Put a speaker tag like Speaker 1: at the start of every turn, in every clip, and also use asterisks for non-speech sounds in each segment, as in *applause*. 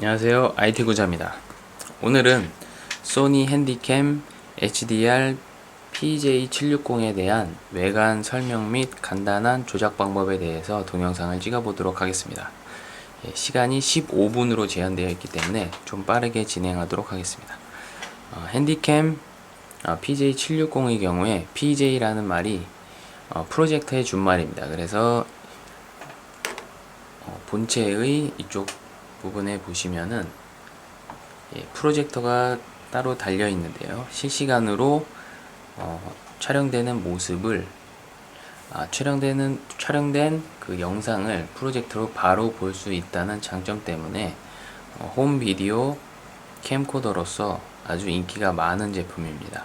Speaker 1: 안녕하세요. IT 구자입니다. 오늘은 소니 핸디캠 HDR PJ760에 대한 외관 설명 및 간단한 조작 방법에 대해서 동영상을 찍어 보도록 하겠습니다. 예, 시간이 15분으로 제한되어 있기 때문에 좀 빠르게 진행하도록 하겠습니다. 어, 핸디캠 어, PJ760의 경우에 PJ라는 말이 어, 프로젝터의 준말입니다. 그래서 어, 본체의 이쪽 부분에 보시면은 예, 프로젝터가 따로 달려 있는데요. 실시간으로 어, 촬영되는 모습을 아, 촬영되는 촬영된 그 영상을 프로젝터로 바로 볼 수 있다는 장점 때문에 어, 홈 비디오 캠코더로서 아주 인기가 많은 제품입니다.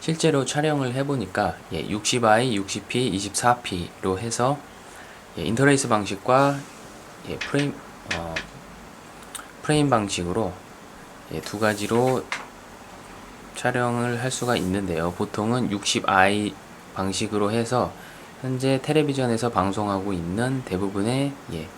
Speaker 1: 실제로 촬영을 해보니까 예, 60i, 60p, 24p로 해서 예, 인터레이스 방식과 예, 프레임 어, 프레임 방식으로 예, 두 가지로 촬영을 할 수가 있는데요. 보통은 60i 방식으로 해서 현재 텔레비전에서 방송하고 있는 대부분의 예,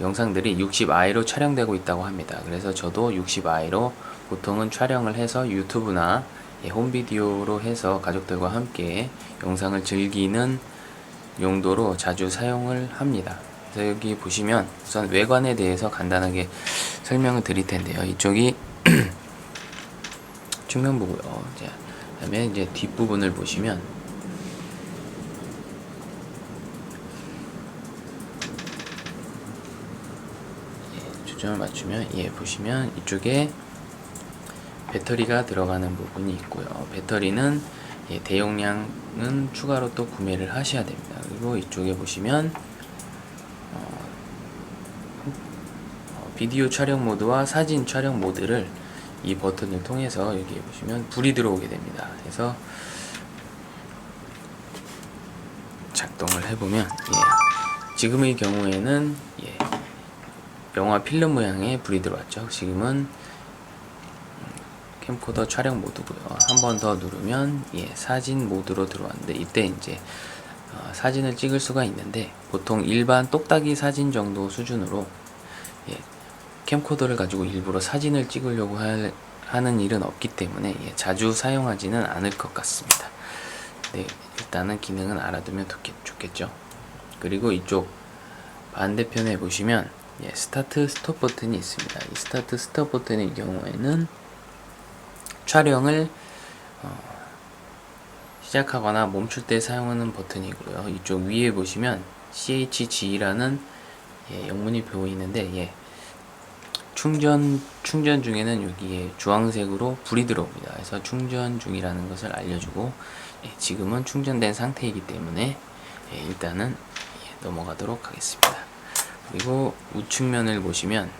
Speaker 1: 영상들이 60i로 촬영되고 있다고 합니다. 그래서 저도 60i로 보통은 촬영을 해서 유튜브나 예, 홈비디오로 해서 가족들과 함께 영상을 즐기는 용도로 자주 사용을 합니다. 여기 보시면 우선 외관에 대해서 간단하게 설명을 드릴 텐데요. 이쪽이 *clears throat* 측면부고요. 자, 그다음에 이제 뒷부분을 보시면 예, 초점을 맞추면 예 보시면 이쪽에 배터리가 들어가는 부분이 있고요. 배터리는 예, 대용량은 추가로 또 구매를 하셔야 됩니다. 그리고 이쪽에 보시면 어, 어, 비디오 촬영 모드와 사진 촬영 모드를 이 버튼을 통해서 여기 보시면 불이 들어오게 됩니다. 그래서 작동을 해보면 예, 지금의 경우에는 예, 영화 필름 모양의 불이 들어왔죠. 지금은 캠코더 촬영 모드고요. 한 번 더 누르면 예, 사진 모드로 들어왔는데 이때 이제 어, 사진을 찍을 수가 있는데 보통 일반 똑딱이 사진 정도 수준으로 예, 캠코더를 가지고 일부러 사진을 찍으려고 할, 하는 일은 없기 때문에 예, 자주 사용하지는 않을 것 같습니다. 네, 일단은 기능은 알아두면 좋겠, 좋겠 죠. 그리고 이쪽 반대편에 보시면 예, 스타트 스톱 버튼이 있습니다. 이 스타트 스톱 버튼의 경우에는 촬영을 어, 시작하거나 멈출 때 사용하는 버튼이고요. 이쪽 위에 보시면 CHG라는 예, 영문이 보이는데 예, 충전 충전 중에는 여기에 주황색으로 불이 들어옵니다. 그래서 충전 중이라는 것을 알려주고 예, 지금은 충전된 상태이기 때문에 예, 일단은 예, 넘어가도록 하겠습니다. 그리고 우측면을 보시면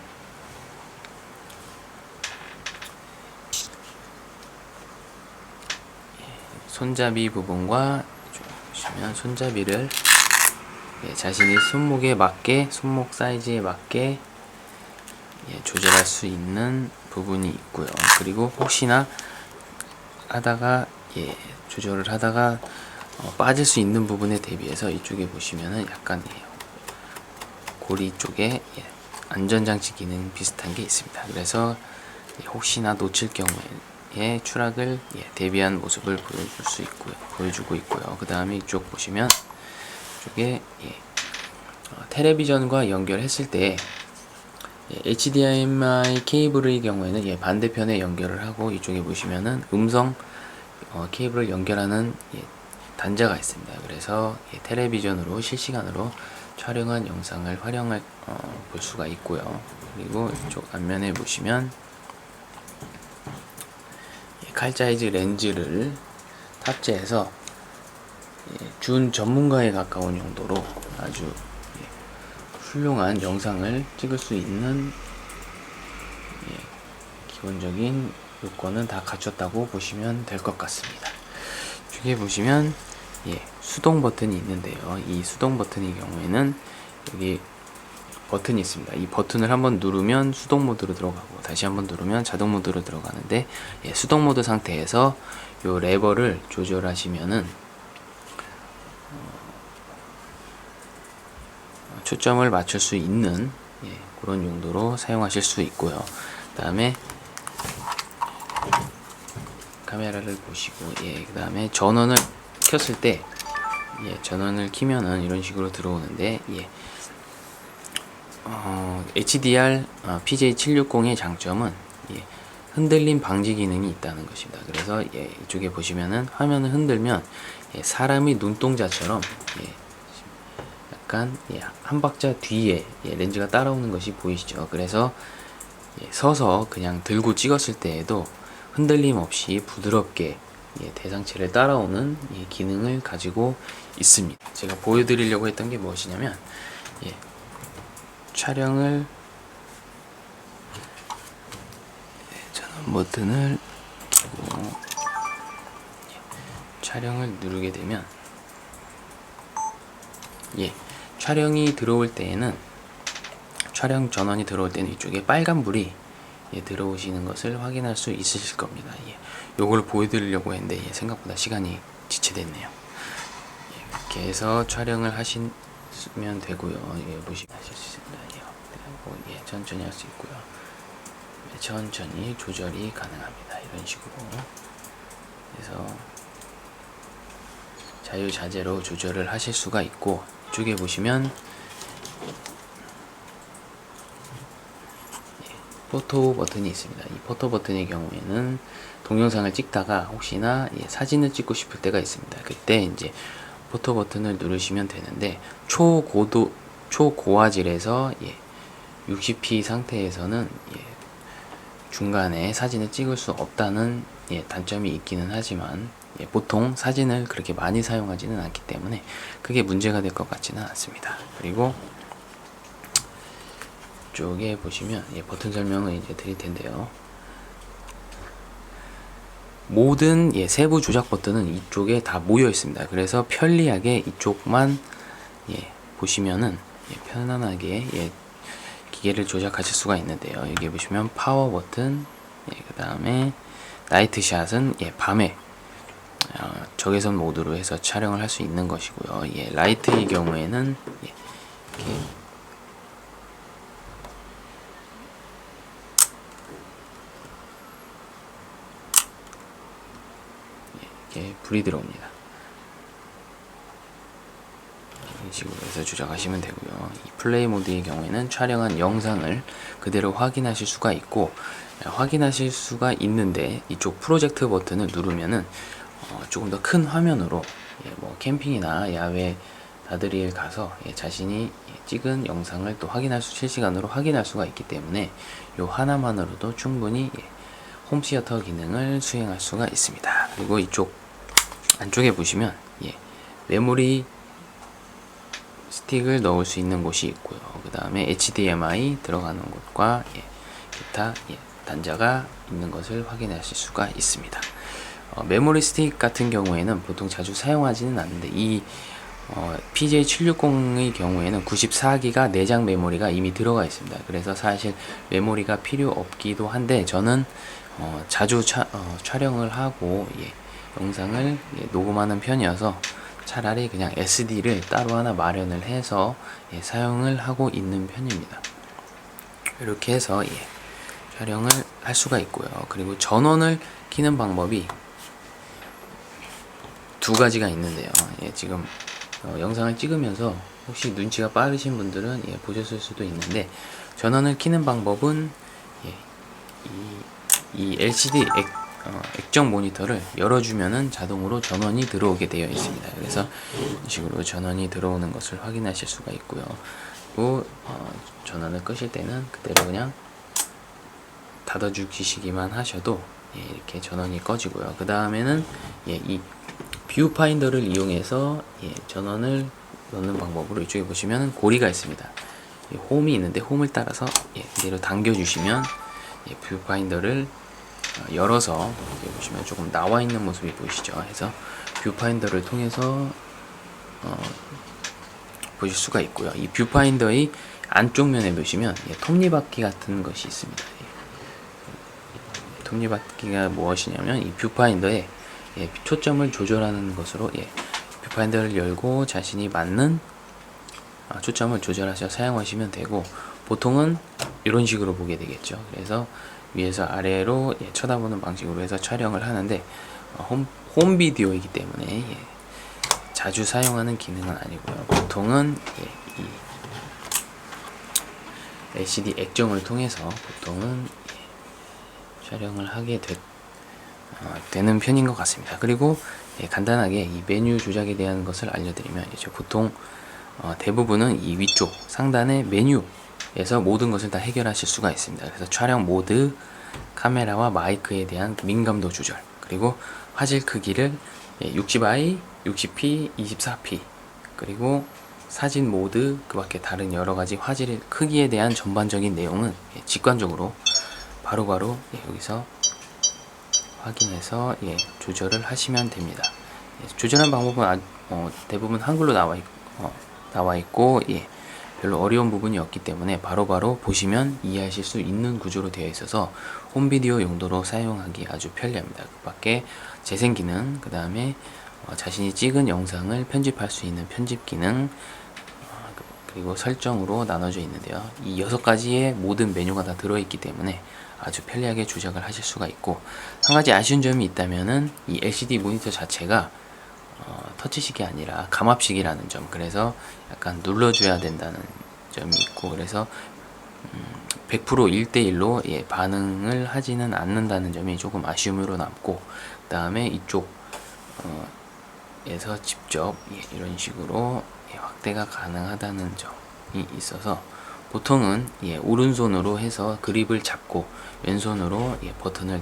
Speaker 1: 손잡이 부분과 보시면 손잡이를 예, 자신이 손목에 맞게 손목 사이즈에 맞게 예, 조절할 수 있는 부분이 있고요. 그리고 혹시나 하다가 예, 조절을 하다가 어, 빠질 수 있는 부분에 대비해서 이쪽에 보시면은 약간 예, 고리 쪽에 예, 안전장치 기능 비슷한 게 있습니다. 그래서 예, 혹시나 놓칠 경우에 추락을 예, 대비한 모습을 보여줄 수 있고요. 보여주고 있고요. 그 다음에 이쪽 보시면 이쪽에 예, 어, 텔레비전과 연결했을 때 예, HDMI 케이블의 경우에는 예, 반대편에 연결을 하고 이쪽에 보시면은 음성 어, 케이블을 연결하는 예, 단자가 있습니다. 그래서 예, 텔레비전으로 실시간으로 촬영한 영상을 활용할 어, 볼 수가 있고요. 그리고 이쪽 앞면에 보시면 예, 칼자이즈 렌즈를 탑재해서 예, 준 전문가에 가까운 용도로 아주 예, 훌륭한 영상을 찍을 수 있는 예, 기본적인 요건은 다 갖췄다고 보시면 될 것 같습니다. 뒤에 보시면 예, 수동 버튼이 있는데요. 이 수동 버튼의 경우에는 여기 버튼이 있습니다. 이 버튼을 한번 누르면 수동 모드로 들어가고 다시 한번 누르면 자동 모드로 들어가는데 예, 수동 모드 상태에서 요 레버를 조절하시면은 초점을 맞출 수 있는 예, 그런 용도로 사용하실 수 있고요. 그 다음에 카메라를 보시고 예, 그 다음에 전원을 켰을 때 예, 전원을 키면은 이런 식으로 들어오는데 예. 어, HDR 어, PJ760의 장점은 예, 흔들림 방지 기능이 있다는 것입니다. 그래서 예, 이쪽에 보시면은 화면을 흔들면 예, 사람이 눈동자처럼 예, 약간 예, 한 박자 뒤에 예, 렌즈가 따라오는 것이 보이시죠? 그래서 예, 서서 그냥 들고 찍었을 때에도 흔들림 없이 부드럽게 예, 대상체를 따라오는 예, 기능을 가지고 있습니다. 제가 보여드리려고 했던 게 무엇이냐면 예, 촬영을 예, 버튼을 켜고 예, 촬영을 누르게 되면 예, 촬영이 들어올 때에는 촬영 전원이 들어올 때는 이쪽에 빨간 불이 예, 들어오시는 것을 확인할 수 있으실 겁니다. 예, 요걸 보여드리려고 했는데 예, 생각보다 시간이 지체됐네요. 예, 이렇게 해서 촬영을 하시면 되고요. 예, 보시면 하실 수 있습니다. 예, 예, 천천히 할 수 있고요. 예, 천천히 조절이 가능합니다. 이런 식으로 그래서 자유자재로 조절을 하실 수가 있고 이쪽에 보시면 포토 버튼이 있습니다. 이 포토 버튼의 경우에는 동영상을 찍다가 혹시나 예, 사진을 찍고 싶을 때가 있습니다. 그때 이제 포토 버튼을 누르시면 되는데 초고도 초고화질에서 예, 60p 상태에서는 예, 중간에 사진을 찍을 수 없다는 예, 단점이 있기는 하지만 예, 보통 사진을 그렇게 많이 사용하지는 않기 때문에 크게 문제가 될 것 같지는 않습니다. 그리고 쪽에 보시면 예, 버튼 설명을 이제 드릴 텐데요. 모든 예, 세부 조작 버튼은 이쪽에 다 모여 있습니다. 그래서 편리하게 이쪽만 예, 보시면은 예, 편안하게 예, 기계를 조작하실 수가 있는데요. 여기 보시면 파워 버튼, 예, 그 다음에 나이트 샷은 예, 밤에 어, 적외선 모드로 해서 촬영을 할 수 있는 것이고요. 예, 라이트의 경우에는 예, 이렇게 이렇게 불이 들어옵니다. 이런 식으로 해서 조작하시면 되고요. 이 플레이 모드의 경우에는 촬영한 영상을 그대로 확인하실 수가 있고 예, 확인하실 수가 있는데 이쪽 프로젝트 버튼을 누르면은 어, 조금 더 큰 화면으로 예, 뭐 캠핑이나 야외 나들이에 가서 예, 자신이 예, 찍은 영상을 또 확인할 수 실시간으로 확인할 수가 있기 때문에 요 하나만으로도 충분히 예, 홈시어터 기능을 수행할 수가 있습니다. 그리고 이쪽 안쪽에 보시면 예, 메모리 스틱을 넣을 수 있는 곳이 있고요. 그 다음에 HDMI 들어가는 곳과 예, 기타 예, 단자가 있는 것을 확인하실 수가 있습니다. 어, 메모리 스틱 같은 경우에는 보통 자주 사용하지는 않는데 이 어, PJ760의 경우에는 94기가 내장 메모리가 이미 들어가 있습니다. 그래서 사실 메모리가 필요 없기도 한데 저는 어, 자주 차, 어, 촬영을 하고 예, 영상을 예, 녹음하는 편이어서 차라리 그냥 SD를 따로 하나 마련을 해서 예, 사용을 하고 있는 편입니다. 이렇게 해서 예, 촬영을 할 수가 있고요. 그리고 전원을 키는 방법이 두 가지가 있는데요. 예, 지금 어, 영상을 찍으면서 혹시 눈치가 빠르신 분들은 예, 보셨을 수도 있는데 전원을 키는 방법은 예, 이, 이 LCD 액, 어, 액정 모니터를 열어주면은 자동으로 전원이 들어오게 되어 있습니다. 그래서 이런 식으로 전원이 들어오는 것을 확인하실 수가 있고요. 그리고 어, 전원을 끄실 때는 그대로 그냥 닫아주시기만 하셔도 예, 이렇게 전원이 꺼지고요. 그 다음에는 예, 이 뷰파인더를 이용해서 예, 전원을 넣는 방법으로 이쪽에 보시면 고리가 있습니다. 이 홈이 있는데 홈을 따라서 예, 그대로 당겨주시면 예, 뷰파인더를 어, 열어서 여기 보시면 조금 나와 있는 모습이 보이시죠? 해서 뷰파인더를 통해서 어, 보실 수가 있고요. 이 뷰파인더의 안쪽 면에 보시면 예, 톱니바퀴 같은 것이 있습니다. 예. 톱니바퀴가 무엇이냐면 이 뷰파인더에 예, 초점을 조절하는 것으로 예, 뷰파인더를 열고 자신이 맞는 아, 초점을 조절하셔 사용하시면 되고 보통은 이런 식으로 보게 되겠죠. 그래서 위에서 아래로 예, 쳐다보는 방식으로 해서 촬영을 하는데 어, 홈, 홈 비디오이기 때문에 예, 자주 사용하는 기능은 아니고요. 보통은 예, 이 LCD 액정을 통해서 보통은 예, 촬영을 하게 되, 어, 되는 편인 것 같습니다. 그리고 예, 간단하게 이 메뉴 조작에 대한 것을 알려드리면 이제 보통 어, 대부분은 이 위쪽 상단의 메뉴에서 모든 것을 다 해결하실 수가 있습니다. 그래서 촬영 모드, 카메라와 마이크에 대한 민감도 조절, 그리고 화질 크기를 예, 60i, 60p, 24p, 그리고 사진 모드, 그 밖에 다른 여러 가지 화질 크기에 대한 전반적인 내용은 예, 직관적으로 바로바로 예, 여기서 확인해서 예, 조절을 하시면 됩니다. 예, 조절한 방법은 아- 어, 대부분 한글로 나와, 있, 어, 나와 있고 예, 별로 어려운 부분이 없기 때문에 바로 바로 보시면 이해하실 수 있는 구조로 되어 있어서 홈비디오 용도로 사용하기 아주 편리합니다. 그 밖에 재생 기능, 그 다음에 어, 자신이 찍은 영상을 편집할 수 있는 편집 기능, 어, 그- 그리고 설정으로 나눠져 있는데요. 이 여섯 가지의 모든 메뉴가 다 들어있기 때문에 아주 편리하게 조작을 하실 수가 있고 한 가지 아쉬운 점이 있다면은 이 LCD 모니터 자체가 어, 터치식이 아니라 감압식이라는 점. 그래서 약간 눌러줘야 된다는 점이 있고 그래서 음, 100% 1대1로 예, 반응을 하지는 않는다는 점이 조금 아쉬움으로 남고 그 다음에 이쪽 어, 에서 직접 예, 이런 식으로 예, 확대가 가능하다는 점이 있어서 보통은 예, 오른손으로 해서 그립을 잡고 왼손으로 예, 버튼을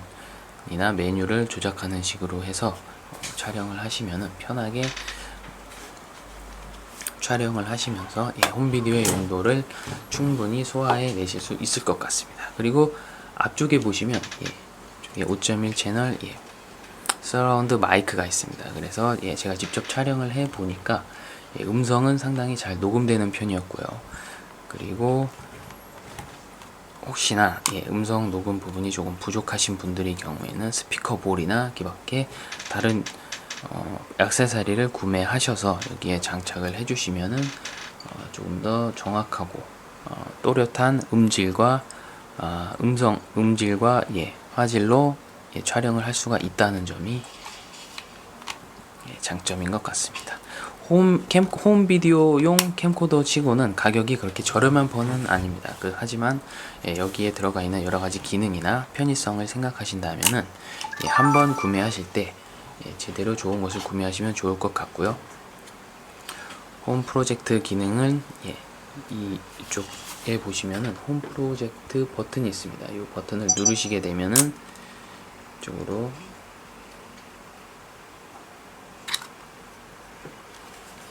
Speaker 1: 이나 메뉴를 조작하는 식으로 해서 어, 촬영을 하시면은 편하게 촬영을 하시면서 예, 홈비디오의 용도를 충분히 소화해 내실 수 있을 것 같습니다. 그리고 앞쪽에 보시면 예, 5.1 채널 예, 서라운드 마이크가 있습니다. 그래서 예, 제가 직접 촬영을 해 보니까 예, 음성은 상당히 잘 녹음되는 편이었고요. 그리고 혹시나 예, 음성 녹음 부분이 조금 부족하신 분들의 경우에는 스피커 볼이나 그밖에 다른 어, 액세서리를 구매하셔서 여기에 장착을 해주시면은 어, 조금 더 정확하고 어, 또렷한 음질과 아, 음성 음질과 예, 화질로 예, 촬영을 할 수가 있다는 점이 예, 장점인 것 같습니다. 홈, 캠, 홈 비디오용 캠코더 치고는 가격이 그렇게 저렴한 편은 아닙니다. 그, 하지만 예, 여기에 들어가 있는 여러 가지 기능이나 편의성을 생각하신다면은 예, 한번 구매하실 때 예, 제대로 좋은 것을 구매하시면 좋을 것 같고요. 홈 프로젝트 기능은 예, 이 이쪽에 보시면은 홈 프로젝트 버튼이 있습니다. 이 버튼을 누르시게 되면은 이쪽으로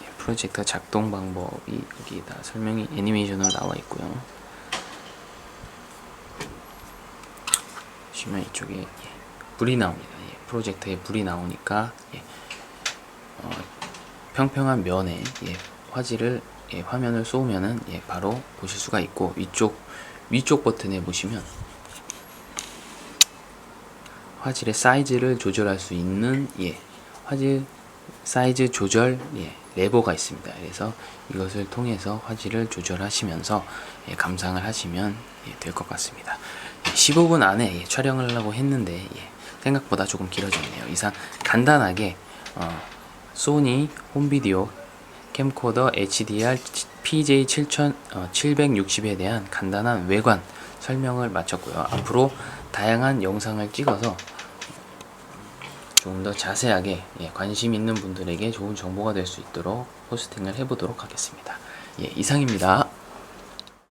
Speaker 1: 예, 프로젝터 작동 방법이 여기 다 설명이 애니메이션으로 나와 있고요. 보시면 이쪽에 예, 불이 나옵니다. 예, 프로젝터에 불이 나오니까 예, 어, 평평한 면에 예, 화질을 예, 화면을 쏘면은 예, 바로 보실 수가 있고 위쪽 위쪽 버튼에 보시면 화질의 사이즈를 조절할 수 있는 예, 화질 사이즈 조절 예, 레버가 있습니다. 그래서 이것을 통해서 화질을 조절하시면서 예, 감상을 하시면 예, 될것 같습니다. 예, 15분 안에 예, 촬영을 하려고 했는데 예, 생각보다 조금 길어졌네요. 이상 간단하게 어, 소니 홈비디오 캠코더 HDR PJ7760에 대한 간단한 외관 설명을 마쳤고요. 앞으로 다양한 영상을 찍어서 조금 더 자세하게 예, 관심 있는 분들에게 좋은 정보가 될 수 있도록 포스팅을 해보도록 하겠습니다. 예, 이상입니다.